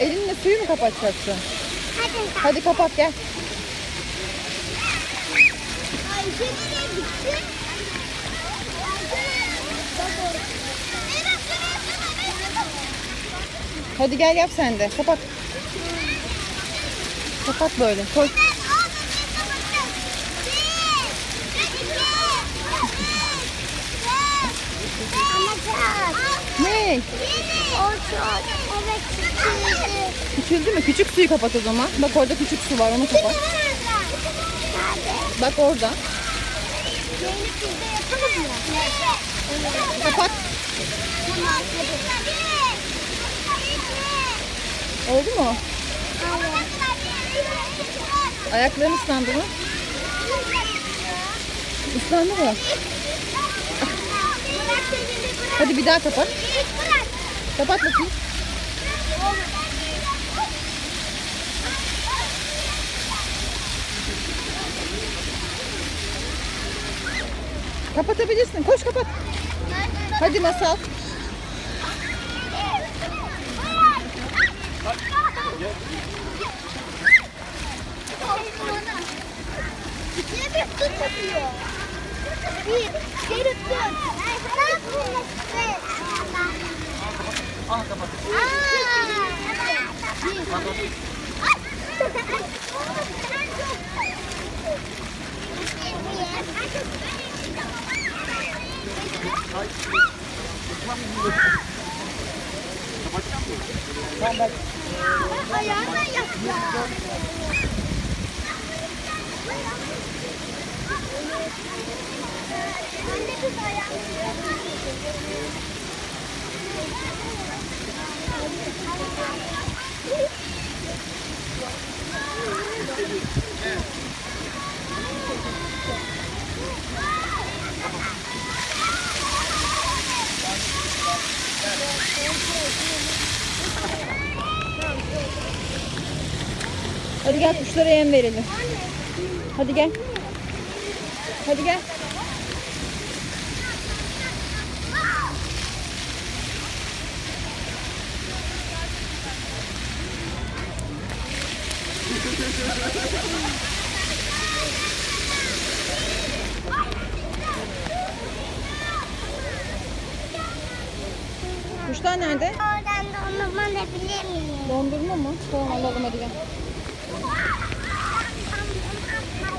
Elinle suyu mu kapatacaksın? Hadi. Hadi kapat gel. Ayşe nereye gitti? Hadi gel yap sen de. Kapat. Kapat böyle. Koy. Ne? O çok. Evet küçüldü. Küçüldü mü? Küçük suyu kapat o zaman. Bak orada küçük su var onu kapat. Bak orada. Kapat. Oldu mu? Ayakların ıslandı mı? Islandı mı? Hadi bir daha kapat. Kapat bakayım. Kapatabilirsin. Koş kapat. Hadi masal. İçine bir tut yapıyor. Bir, geri tut. Al kapat. Ayağına yapma. Anne kız ayağına Hadi gel kuşlara yem verelim. Hadi gel. Hadi gel. Kuşlar nerede? Oradan dondurma da bilir miyim? Dondurma mı? Tamam alalım hadi gel.